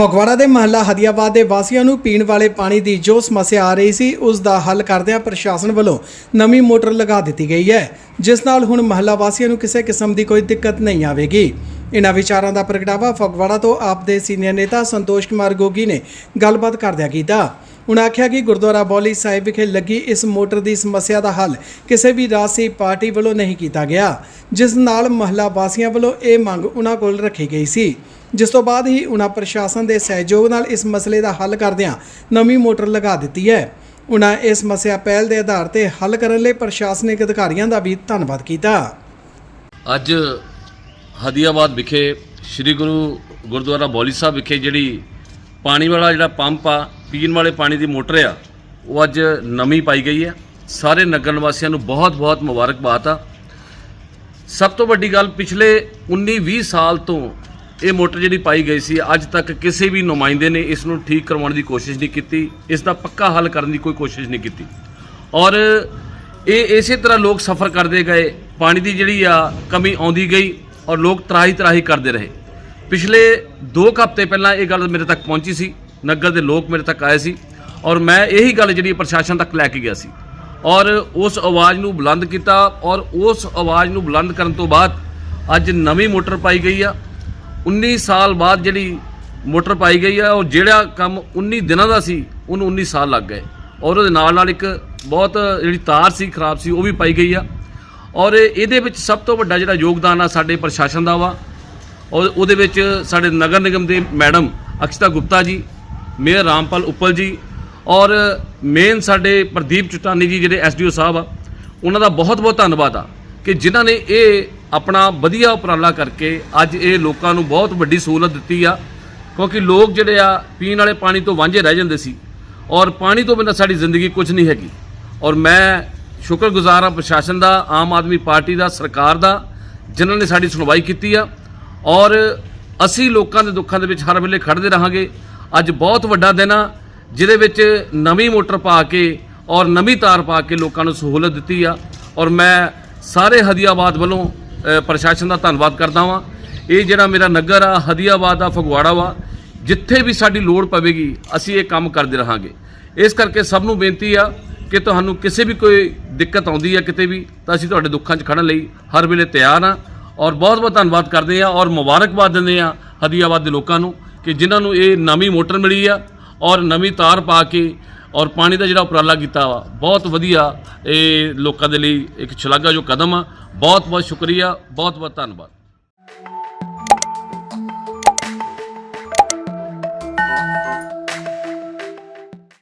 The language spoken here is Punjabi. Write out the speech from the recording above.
ਫਗਵਾੜਾ ਦੇ ਮਹੱਲਾ ਹਦੀਆਬਾਦ ਦੇ ਵਾਸੀਆਂ ਨੂੰ ਪੀਣ ਵਾਲੇ ਪਾਣੀ ਦੀ ਜੋ ਸਮੱਸਿਆ ਆ ਰਹੀ ਸੀ, ਉਸ ਦਾ ਹੱਲ ਕਰਦਿਆਂ ਪ੍ਰਸ਼ਾਸਨ ਵੱਲੋਂ ਨਵੀਂ ਮੋਟਰ ਲਗਾ ਦਿੱਤੀ ਗਈ ਹੈ, ਜਿਸ ਨਾਲ ਹੁਣ ਮਹੱਲਾ ਵਾਸੀਆਂ ਨੂੰ ਕਿਸੇ ਕਿਸਮ ਦੀ ਕੋਈ ਦਿੱਕਤ ਨਹੀਂ ਆਵੇਗੀ। ਇਹਨਾਂ ਵਿਚਾਰਾਂ ਦਾ ਪ੍ਰਗਟਾਵਾ ਫਗਵਾੜਾ ਤੋਂ ਆਪ ਦੇ ਸੀਨੀਅਰ ਨੇਤਾ ਸੰਤੋਸ਼ ਕੁਮਾਰ ਗੋਗੀ ਨੇ ਗੱਲਬਾਤ ਕਰਦਿਆਂ ਕੀਤਾ। ਉਨ੍ਹਾਂ ਆਖਿਆ ਕਿ ਗੁਰਦੁਆਰਾ ਬੌਲੀ ਸਾਹਿਬ ਵਿਖੇ ਲੱਗੀ ਇਸ ਮੋਟਰ ਦੀ ਸਮੱਸਿਆ ਦਾ ਹੱਲ ਕਿਸੇ ਵੀ ਰਾਜਸੀ ਪਾਰਟੀ ਵੱਲੋਂ ਨਹੀਂ ਕੀਤਾ ਗਿਆ, ਜਿਸ ਨਾਲ ਮਹੱਲਾ ਵਾਸੀਆਂ ਵੱਲੋਂ ਇਹ ਮੰਗ ਉਹਨਾਂ ਕੋਲ ਰੱਖੀ ਗਈ ਸੀ। ਜਿਸ ਤੋਂ ਬਾਅਦ ਹੀ ਉਨ੍ਹਾਂ ਪ੍ਰਸ਼ਾਸਨ ਦੇ ਸਹਿਯੋਗ ਨਾਲ ਇਸ ਮਸਲੇ ਦਾ ਹੱਲ ਕਰਦਿਆਂ ਨਵੀਂ ਮੋਟਰ ਲਗਾ ਦਿੱਤੀ ਹੈ। ਉਹਨਾਂ ਇਸ ਸਮੱਸਿਆ ਪਹਿਲ ਦੇ ਆਧਾਰ ਤੇ ਹੱਲ ਕਰਨ ਲਈ ਪ੍ਰਸ਼ਾਸਨਿਕ ਅਧਿਕਾਰੀਆਂ ਦਾ ਵੀ ਧੰਨਵਾਦ ਕੀਤਾ। ਅੱਜ ਹਦੀਆਬਾਦ ਵਿਖੇ ਸ੍ਰੀ ਗੁਰੂ ਗੁਰਦੁਆਰਾ ਬੌਲੀ ਸਾਹਿਬ ਵਿਖੇ ਜਿਹੜੀ ਪਾਣੀ ਵਾਲਾ ਜਿਹੜਾ ਪੰਪ ਆ, ਪੀਣ ਵਾਲੇ ਪਾਣੀ ਦੀ ਮੋਟਰ ਆ, ਉਹ ਅੱਜ ਨਵੀਂ ਪਾਈ ਗਈ ਹੈ ਸਾਰੇ ਨਗਰ ਨਿਵਾਸੀਆਂ ਨੂੰ ਬਹੁਤ-ਬਹੁਤ ਮੁਬਾਰਕਬਾਦ ਆ। ਸਭ ਤੋਂ ਵੱਡੀ ਗੱਲ, ਪਿਛਲੇ 19-20 ਸਾਲ ਤੋਂ ਇਹ ਮੋਟਰ ਜਿਹੜੀ ਪਾਈ ਗਈ ਸੀ, ਅੱਜ ਤੱਕ ਕਿਸੇ ਵੀ ਨੁਮਾਇੰਦੇ ਨੇ ਇਸ ਨੂੰ ਠੀਕ ਕਰਵਾਉਣ ਦੀ ਕੋਸ਼ਿਸ਼ ਨਹੀਂ ਕੀਤੀ, ਇਸ ਦਾ ਪੱਕਾ ਹੱਲ ਕਰਨ ਦੀ ਕੋਈ ਕੋਸ਼ਿਸ਼ ਨਹੀਂ ਕੀਤੀ। ਔਰ ਇਹ ਇਸੇ ਤਰ੍ਹਾਂ ਲੋਕ ਸਫਰ ਕਰਦੇ ਗਏ, ਪਾਣੀ ਦੀ ਜਿਹੜੀ ਆ ਕਮੀ ਆਉਂਦੀ ਗਈ ਔਰ ਲੋਕ ਤਰਾਹੀ ਤਰਾਹੀ ਕਰਦੇ ਰਹੇ। ਪਿਛਲੇ 2 ਹਫ਼ਤੇ ਪਹਿਲਾਂ ਇਹ ਗੱਲ ਮੇਰੇ ਤੱਕ ਪਹੁੰਚੀ ਸੀ, ਨਗਰ ਦੇ ਲੋਕ ਮੇਰੇ ਤੱਕ ਆਏ ਸੀ ਔਰ ਮੈਂ ਇਹੀ ਗੱਲ ਜਿਹੜੀ ਪ੍ਰਸ਼ਾਸਨ ਤੱਕ ਲੈ ਕੇ ਗਿਆ ਸੀ ਔਰ ਉਸ ਆਵਾਜ਼ ਨੂੰ ਬੁਲੰਦ ਕੀਤਾ ਔਰ ਉਸ ਆਵਾਜ਼ ਨੂੰ ਬੁਲੰਦ ਕਰਨ ਤੋਂ ਬਾਅਦ ਅੱਜ ਨਵੀਂ ਮੋਟਰ ਪਾਈ ਗਈ ਆ 19 ਸਾਲ ਬਾਅਦ ਜਿਹੜੀ ਮੋਟਰ ਪਾਈ ਗਈ ਆ, ਉਹ ਜਿਹੜਾ ਕੰਮ 19 ਦਿਨਾਂ ਦਾ ਸੀ, ਉਹਨੂੰ 19 ਸਾਲ ਲੱਗ ਗਏ ਔਰ ਉਹਦੇ ਨਾਲ ਨਾਲ ਇੱਕ ਬਹੁਤ ਜਿਹੜੀ ਤਾਰ ਸੀ ਖਰਾਬ ਸੀ, ਉਹ ਵੀ ਪਾਈ ਗਈ ਆ ਔਰ ਇਹਦੇ ਵਿੱਚ ਸਭ ਤੋਂ ਵੱਡਾ ਜਿਹੜਾ ਯੋਗਦਾਨ ਆ ਸਾਡੇ ਪ੍ਰਸ਼ਾਸਨ ਦਾ ਵਾ ਔਰ ਉਹਦੇ ਵਿੱਚ ਸਾਡੇ ਨਗਰ ਨਿਗਮ ਦੇ ਮੈਡਮ ਅਕਸ਼ਤਾ ਗੁਪਤਾ ਜੀ, ਮੇਅਰ ਰਾਮਪਾਲ ਉੱਪਲ ਜੀ ਔਰ ਮੇਨ ਸਾਡੇ ਪ੍ਰਦੀਪ ਚੁਟਾਨੀ ਜੀ ਜਿਹੜੇ ਐਸਡੀਓ ਸਾਹਿਬ ਆ, ਉਹਨਾਂ ਦਾ ਬਹੁਤ ਬਹੁਤ ਧੰਨਵਾਦ ਆ ਕਿ ਜਿਨ੍ਹਾਂ ਨੇ ਇਹ ਆਪਣਾ ਵਧੀਆ ਉਪਰਾਲਾ ਕਰਕੇ ਅੱਜ ਇਹ ਲੋਕਾਂ ਨੂੰ ਬਹੁਤ ਵੱਡੀ ਸਹੂਲਤ ਦਿੱਤੀ ਆ, ਕਿਉਂਕਿ ਲੋਕ ਜਿਹੜੇ ਆ ਪੀਣ ਵਾਲੇ ਪਾਣੀ ਤੋਂ ਵਾਂਝੇ ਰਹਿ ਜਾਂਦੇ ਸੀ ਔਰ ਪਾਣੀ ਤੋਂ ਬਿਨਾਂ ਸਾਡੀ ਜ਼ਿੰਦਗੀ ਕੁਝ ਨਹੀਂ ਹੈਗੀ। ਔਰ ਮੈਂ ਸ਼ੁਕਰਗੁਜ਼ਾਰ ਹਾਂ ਪ੍ਰਸ਼ਾਸਨ ਦਾ, ਆਮ ਆਦਮੀ ਪਾਰਟੀ ਦਾ, ਸਰਕਾਰ ਦਾ, ਜਿਨ੍ਹਾਂ ਨੇ ਸਾਡੀ ਸੁਣਵਾਈ ਕੀਤੀ ਆ। ਔਰ ਅਸੀਂ ਲੋਕਾਂ ਦੇ ਦੁੱਖਾਂ ਦੇ ਵਿੱਚ ਹਰ ਵੇਲੇ ਖੜਦੇ ਰਹਾਂਗੇ। ਅੱਜ ਬਹੁਤ ਵੱਡਾ ਦਿਨ ਆ, ਜਿਹਦੇ ਵਿੱਚ ਨਵੀਂ ਮੋਟਰ ਪਾ ਕੇ ਔਰ ਨਵੀਂ ਤਾਰ ਪਾ ਕੇ ਲੋਕਾਂ ਨੂੰ ਸਹੂਲਤ ਦਿੱਤੀ ਆ। ਔਰ ਮੈਂ ਸਾਰੇ ਹਦੀਆਬਾਦ ਵੱਲੋਂ ਪ੍ਰਸ਼ਾਸਨ ਦਾ ਧੰਨਵਾਦ ਕਰਦਾ ਵਾਂ। ਇਹ ਜਿਹੜਾ ਮੇਰਾ ਨਗਰ ਆ, ਹਦੀਆਬਾਦ ਆ ਫਗਵਾੜਾ ਵਾ, ਜਿੱਥੇ ਵੀ ਸਾਡੀ ਲੋੜ ਪਵੇਗੀ, ਅਸੀਂ ਇਹ ਕੰਮ ਕਰਦੇ ਰਹਾਂਗੇ। ਇਸ ਕਰਕੇ ਸਭ ਨੂੰ ਬੇਨਤੀ ਆ ਕਿ ਤੁਹਾਨੂੰ ਕਿਸੇ ਵੀ ਕੋਈ ਦਿੱਕਤ ਆਉਂਦੀ ਆ ਕਿਤੇ ਵੀ, ਤਾਂ ਅਸੀਂ ਤੁਹਾਡੇ ਦੁੱਖਾਂ 'ਚ ਖੜਨ ਲਈ ਹਰ ਵੇਲੇ ਤਿਆਰ ਆ। ਔਰ ਬਹੁਤ ਬਹੁਤ ਧੰਨਵਾਦ ਕਰਦੇ ਆ ਔਰ ਮੁਬਾਰਕਬਾਦ ਦਿੰਦੇ ਆ ਹਦੀਆਬਾਦ ਦੇ ਲੋਕਾਂ ਨੂੰ ਕਿ ਜਿਨ੍ਹਾਂ ਨੂੰ ਇਹ ਨਵੀਂ ਮੋਟਰ ਮਿਲੀ ਆ ਔਰ ਨਵੀਂ ਤਾਰ ਪਾ ਕੇ ਔਰ ਪਾਣੀ ਦਾ ਜਿਹੜਾ ਉਪਰਾਲਾ ਕੀਤਾ ਵਾ, ਬਹੁਤ ਵਧੀਆ ਇਹ ਲੋਕਾਂ ਦੇ ਲਈ ਇੱਕ ਸ਼ਲਾਘਾ ਜੋ ਕਦਮ ਆ। ਬਹੁਤ ਬਹੁਤ ਸ਼ੁਕਰੀਆ, ਬਹੁਤ ਬਹੁਤ ਧੰਨਵਾਦ।